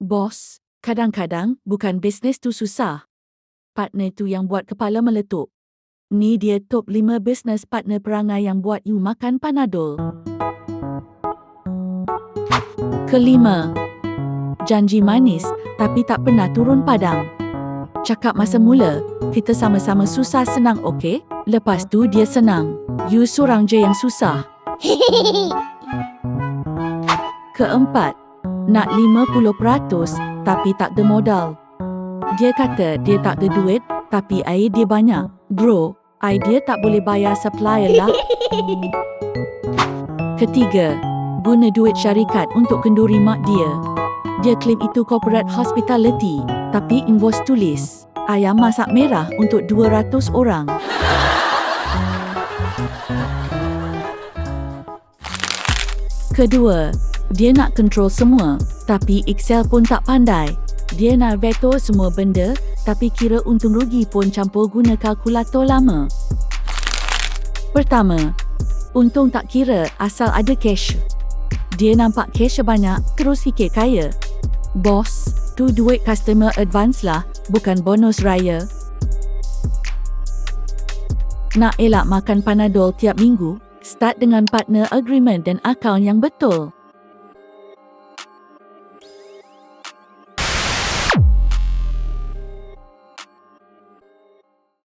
Bos, kadang-kadang bukan bisnes tu susah. Partner tu yang buat kepala meletup. Ni dia top 5 bisnes partner perangai yang buat you makan panadol. Kelima, janji manis tapi tak pernah turun padang. Cakap masa mula, kita sama-sama susah senang okey? Lepas tu dia senang. You seorang je yang susah. Keempat, nak 50% tapi tak ada modal. Dia kata dia tak ada duit tapi air dia banyak. Bro, air dia tak boleh bayar supplier lah. Ketiga, guna duit syarikat untuk kenduri mak dia. Dia claim itu corporate hospitality, tapi invoice tulis. Ayam masak merah untuk 200 orang. Kedua, dia nak control semua, tapi Excel pun tak pandai. Dia nak veto semua benda, tapi kira untung rugi pun campur guna kalkulator lama. Pertama, untung tak kira asal ada cash. Dia nampak cash banyak, terus fikir kaya. Bos, tu duit customer advance lah, bukan bonus raya. Nak elak makan panadol tiap minggu, start dengan partner agreement dan akaun yang betul.